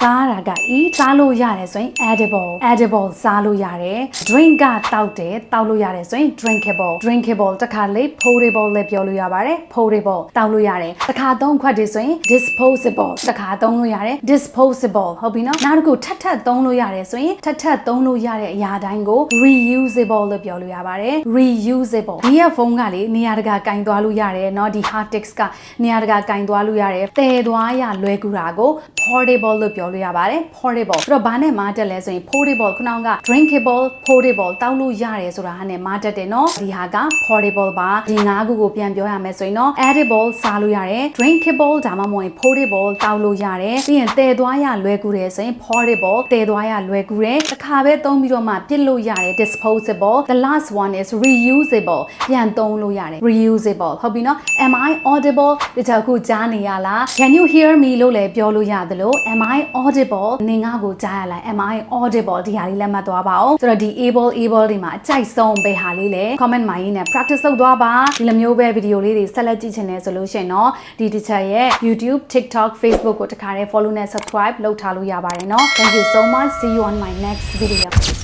စားတာက e စားလို့ရတယ်ဆိုရင် edible edible စားလို့ရတယ် drink ကတောက်တယ်တောက်လို့ရတယ်ဆိုရင် drinkable drinkable တခါလေ potable လည်းပြောလို့ရပါတယ် potable တောက်လို့ရတယ်တခါသုံးခွက်တွေဆိုရင် disposable တခါသုံးလို့ရတယ် disposable ဟုတ်ပြီနော်နောက်တစ်ခုထပ်ထပ်သုံးလို့ရတယ်ဆိုရင်ထပ်ထပ်သုံးလို့ရတဲ့အရာတိုင်းကို reusable လို့ပြောလို့ရပါတယ် reusable ဒီရဲ့ဖုန်းကလေနေရာတကာကင်သွားလို့ရတယ်เนาะဒီ hard disk ကနေရာတကာကင်သွားလို့ရတယ်တည်သွားရလွယ်ကူတာကို portable လို့ပြော လို့ရပါတယ် portable ဆိုတော့ဘာနဲ့မားတက်လဲဆိုရင် portable ခုနက drinkable portable တောက်လို့ရတယ်ဆိုတာဟာနဲ့မားတက်တယ်နော်ဒီဟာက portable ပါဒီငါးခုကိုပြန်ပြောရမယ်ဆိုရင်တော့ edible စားလို့ရတယ် drinkable ဒါမှမဟုတ် portable တောက်လို့ရတယ်ပြီးရင်တည်သွားရလွယ်ကူတယ်ဆိုရင် portable တည်သွားရလွယ်ကူတယ်တစ်ခါပဲသုံးပြီးတော့မှပြစ်လို့ရတယ် disposable the last one is reusable ပြန်သုံးလို့ရတယ် reusable ဟုတ်ပြီနော် am i audible ဒီချက်ခုကြားနေရလား can you hear me လို့လည်းပြောလို့ရတယ်လို့ am i audible နေငါကိုကြားရလား am i audible ဒီဟာလေးလက်မှတ်သွားပါအောင်ဆိုတော့ဒီ able able တွေမှာအကြိုက်ဆုံးဘယ်ဟာလေးလဲ comment မှာရေးနဲ့ practice လုပ်သွားပါဒီလိုမျိုးပဲဗီဒီယိုလေးတွေဆက်လက်ကြည့်ချင်တယ်ဆိုလို့ရှိရင်တော့ဒီ teacher ရဲ့ YouTube TikTok Facebook ကိုတခါတည်း follow နဲ့ subscribe လုပ်ထားလို့ရပါတယ်เนาะ thank you so much see you on my next video